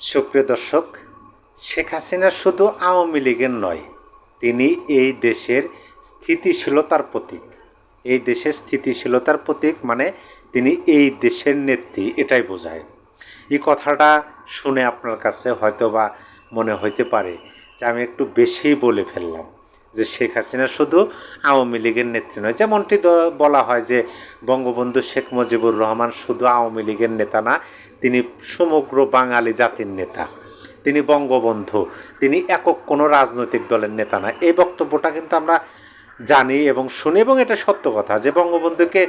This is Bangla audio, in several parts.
সুপ্রিয় দর্শক, শেখ হাসিনা শুধু আওয়ামী লীগের নয়, তিনি এই দেশের স্থিতিশীলতার প্রতীক। এই দেশের স্থিতিশীলতার প্রতীক মানে তিনি এই দেশের নেত্রী, এটাই বোঝায়। এই কথাটা শুনে আপনার কাছে হয়তো বা মনে হইতে পারে যে আমি একটু বেশিই বলে ফেললাম। যে শেখ হাসিনা শুধু আওয়ামী লীগের নেত্রী নয়, যেমনটি বলা হয় যে বঙ্গবন্ধু শেখ মুজিবুর রহমান শুধু আওয়ামী লীগের নেতা না, তিনি সমগ্র বাঙালি জাতির নেতা। তিনি বঙ্গবন্ধু, তিনি একক কোনো রাজনৈতিক দলের নেতা না। এই বক্তব্যটা কিন্তু আমরা জানি এবং শুনি এবং এটা সত্য কথা যে বঙ্গবন্ধুকে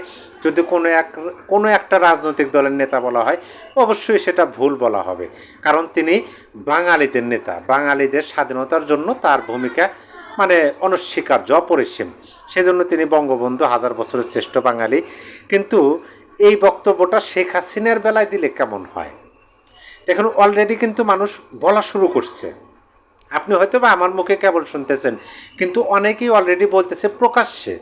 যদি কোনো এক, কোনো একটা রাজনৈতিক দলের নেতা বলা হয়, অবশ্যই সেটা ভুল বলা হবে। কারণ তিনি বাঙালিদের নেতা। বাঙালিদের স্বাধীনতার জন্য তার ভূমিকা মানে অনস্বীকার্য, অপরিসীম। সেজন্য তিনি বঙ্গবন্ধু হাজার বছরের শ্রেষ্ঠ বাঙালি। কিন্তু এই বক্তব্যটা শেখ হাসিনার বেলায় দিলে কেমন হয়? দেখুন অলরেডি কিন্তু মানুষ বলা শুরু করছে। আপনি হয়তো বা আমার মুখে কেবল শুনতেছেন, কিন্তু অনেকেই অলরেডি বলতেছে প্রকাশ্যে।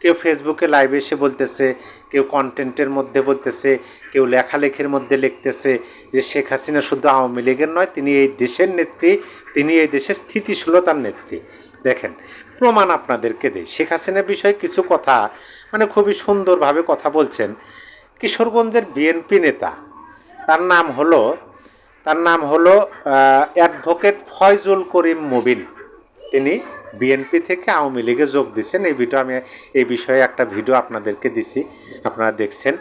কেউ ফেসবুকে লাইভে এসে বলতেছে, কেউ কন্টেন্টের মধ্যে বলতেছে, কেউ লেখালেখির মধ্যে লিখতেছে যে শেখ হাসিনা শুধু আওয়ামী লীগের নয়, তিনি এই দেশের নেত্রী, তিনি এই দেশের স্থিতিশীলতার নেত্রী। দেখেন, প্রমাণ আপনাদেরকে দেয় শেখ হাসিনার বিষয়ে কিছু কথা মানে খুবই সুন্দরভাবে কথা বলছেন। কিশোরগঞ্জের বিএনপি নেতা, তার নাম হলো, তার নাম হলো অ্যাডভোকেট ফয়জুল করিম মুবিন। তিনি বিএনপি থেকে আওয়ামী লীগে যোগ দিচ্ছেন এই ভিডিও আমি, এই বিষয়ে একটা ভিডিও আপনাদেরকে দিছি। আপনারা দেখছেন।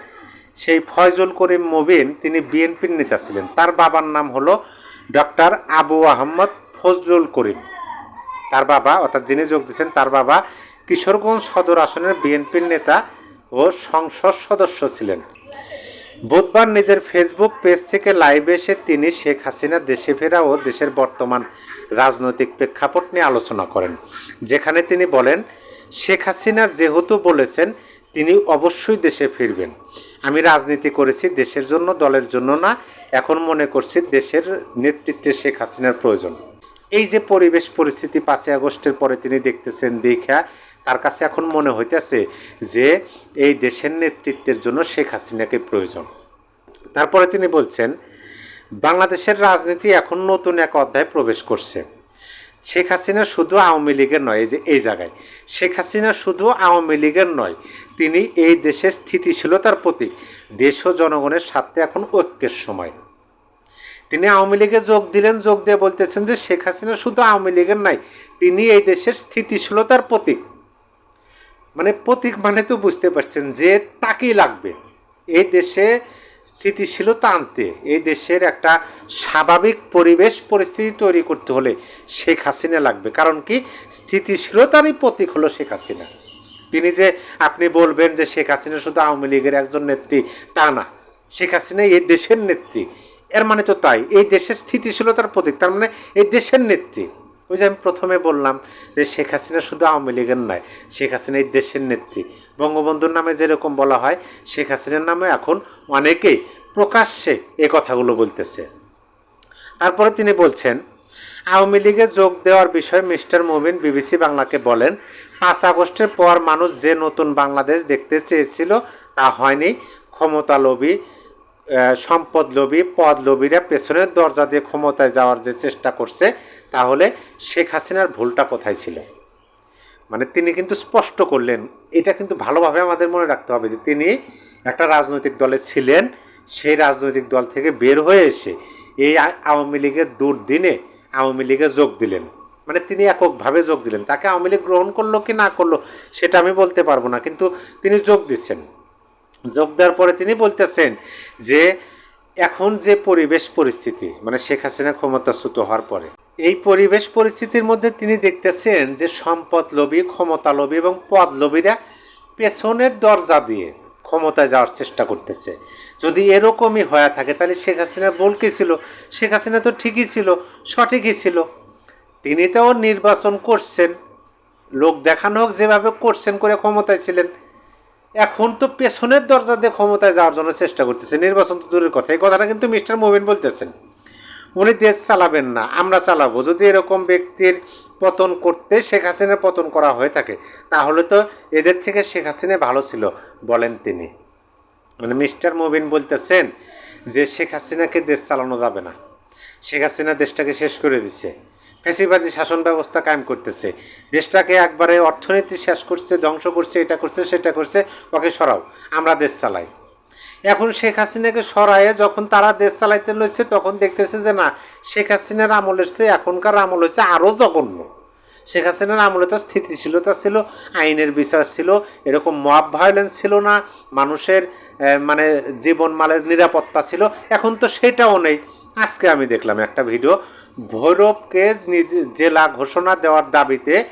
সেই ফয়জুল করিম মুবিন, তিনি বিএনপির নেতা ছিলেন। তার বাবার নাম হলো ডক্টর আবু আহমদ ফজলুল করিম। তার বাবা, অর্থাৎ যিনি যোগ দিচ্ছেন তার বাবা কিশোরগঞ্জ সদর আসনের বিএনপির নেতা ও সংসদ সদস্য ছিলেন। বুধবার নিজের ফেসবুক পেজ থেকে লাইভে এসে তিনি শেখ হাসিনা, দেশে ফেরা ও দেশের বর্তমান রাজনৈতিক প্রেক্ষাপট নিয়ে আলোচনা করেন, যেখানে তিনি বলেন, শেখ হাসিনা যেহেতু বলেছেন, তিনি অবশ্যই দেশে ফিরবেন। আমি রাজনীতি করেছি, দেশের জন্য, দলের জন্য না, এখন মনে করছি দেশের নেতৃত্বে শেখ হাসিনার প্রয়োজন। এই যে পরিবেশ পরিস্থিতি পাঁচই আগস্টের পরে তিনি দেখতেছেন, দেখা তার কাছে এখন মনে হইতেছে যে এই দেশের নেতৃত্বের জন্য শেখ হাসিনাকে প্রয়োজন। তারপরে তিনি বলছেন, বাংলাদেশের রাজনীতি এখন নতুন এক অধ্যায় প্রবেশ করছে। শেখ হাসিনা শুধু আওয়ামী লীগের নয়, এই যে এই জায়গায়, শেখ হাসিনা শুধু আওয়ামী লীগের নয়, তিনি এই দেশের স্থিতিশীলতার প্রতীক। দেশ ও জনগণের স্বার্থে এখন ঐক্যের সময়। তিনি আওয়ামী লীগে যোগ দিলেন, যোগ দিয়ে বলতেছেন যে শেখ হাসিনা শুধু আওয়ামী লীগের নাই, তিনি এই দেশের স্থিতিশীলতার প্রতীক। মানে প্রতীক মানে তো বুঝতে পারছেন যে তাকেই লাগবে। এই দেশে স্থিতিশীলতা আনতে, এই দেশের একটা স্বাভাবিক পরিবেশ, পরিস্থিতি তৈরি করতে হলে শেখ হাসিনা লাগবে। কারণ কি? স্থিতিশীলতারই প্রতীক হলো শেখ হাসিনা। তিনি যে আপনি বলবেন যে শেখ হাসিনা শুধু আওয়ামী লীগের একজন নেত্রী, তা না। শেখ হাসিনা এই দেশের নেত্রী। এর মানে তো তাই এই দেশের স্থিতিশীলতার প্রতীক তার মানে এই দেশের নেত্রী। ওই যে আমি প্রথমে বললাম যে শেখ হাসিনা শুধু আওয়ামী লীগের নয় শেখ হাসিনা এই দেশের নেত্রী। বঙ্গবন্ধুর নামে যেরকম বলা হয় শেখ হাসিনার নামে এখন অনেকেই প্রকাশ্যে এ কথাগুলো বলতেছে। তারপরে তিনি বলছেন আওয়ামী লীগে যোগ দেওয়ার বিষয়ে মিস্টার মুবিন বিবিসি বাংলাকে বলেন পাঁচ আগস্টের পর মানুষ যে নতুন বাংলাদেশ দেখতে চেয়েছিল তা হয়নি ক্ষমতা লোভী আহ, সম্পদ লোভী, পদ লোভীরা পেছনের দরজা দিয়ে ক্ষমতায় যাওয়ার যে চেষ্টা করছে, তাহলে শেখ হাসিনার ভুলটা কোথায় ছিল? মানে তিনি কিন্তু স্পষ্ট করলেন, এটা কিন্তু ভালোভাবে আমাদের মনে রাখতে হবে যে তিনি একটা রাজনৈতিক দলে ছিলেন, সেই রাজনৈতিক দল থেকে বের হয়ে এসে এই আওয়ামী লীগের দুর্দিনে আওয়ামী লীগে যোগ দিলেন। মানে তিনি এককভাবে যোগ দিলেন। তাকে আওয়ামী লীগ গ্রহণ করল কি না করল, সেটা আমি বলতে পারব না, কিন্তু তিনি যোগ দিচ্ছেন। যোগ দেওয়ার পরে তিনি বলতেছেন যে এখন যে পরিবেশ পরিস্থিতি মানে শেখ হাসিনা ক্ষমতাচ্যুত হওয়ার পরে, এই পরিবেশ পরিস্থিতির মধ্যে তিনি দেখতেছেন যে সম্পদ লোভী, ক্ষমতা লোভী এবং পদ লোভীরা পেছনের দরজা দিয়ে ক্ষমতায় যাওয়ার চেষ্টা করতেছে। যদি এরকমই হয়ে থাকে, তাহলে শেখ হাসিনা ভুল কি ছিল? শেখ হাসিনা তো ঠিকই ছিল, সঠিকই ছিল। তিনি তো নির্বাচন করছেন, লোক দেখানো হোক যেভাবে করছেন করে ক্ষমতায় ছিলেন। এখন তো পেছনের দরজা দিয়ে ক্ষমতায় যাওয়ার জন্য চেষ্টা করতেছে। নির্বাচন তো দূরের কথা। এই কথাটা কিন্তু মিস্টার মোবিন বলতেছেন। উনি দেশ চালাবেন না, আমরা চালাবো। যদি এরকম ব্যক্তির পতন করতে শেখ হাসিনার পতন করা হয়ে থাকে, তাহলে তো এদের থেকে শেখ হাসিনা ভালো ছিল বলেন তিনি। মানে মিস্টার মোবিন বলতেছেন যে শেখ হাসিনাকে দেশ চালানো যাবে না। শেখ হাসিনা দেশটাকে শেষ করে দিচ্ছে ফেসিবাদী শাসন ব্যবস্থা কায়েম করতেছে। দেশটাকে একবারে অর্থনীতি শেষ করছে, ধ্বংস করছে, এটা করছে, সেটা করছে, ওকে সরাও, আমরা দেশ চালাই। এখন শেখ হাসিনাকে সরায়ে যখন তারা দেশ চালাইতে লইছে, তখন দেখতেছে যে না, শেখ হাসিনার আমলের চেয়ে এখনকার আমল হচ্ছে আরও জঘন্য। শেখ হাসিনার আমলে তো স্থিতিশীলতা ছিল, আইনের বিচার ছিল, এরকম মব ভায়োলেন্স ছিল না, মানুষের মানে জীবন মালের নিরাপত্তা ছিল, এখন তো সেটাও নেই। আজকে আমি দেখলাম একটা ভিডিও ভৈরবকে জেলা ঘোষণা দেওয়ার দাবিতে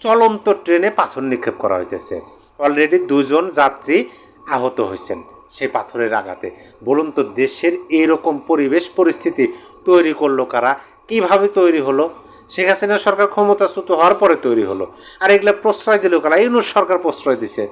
চলন্ত ট্রেনে পাথর নিক্ষেপ করা হইতেছে। অলরেডি দুজন যাত্রী আহত হয়েছেন সেই পাথরের আঘাতে। বলুন তো, দেশের এইরকম পরিবেশ পরিস্থিতি তৈরি করল কারা? কীভাবে তৈরি হলো? শেখ হাসিনা সরকার ক্ষমতাচ্যুত হওয়ার পরে তৈরি হলো। আর এগুলো প্রশ্রয় দিল কারা? ইউনুস সরকার প্রশ্রয় দিছে।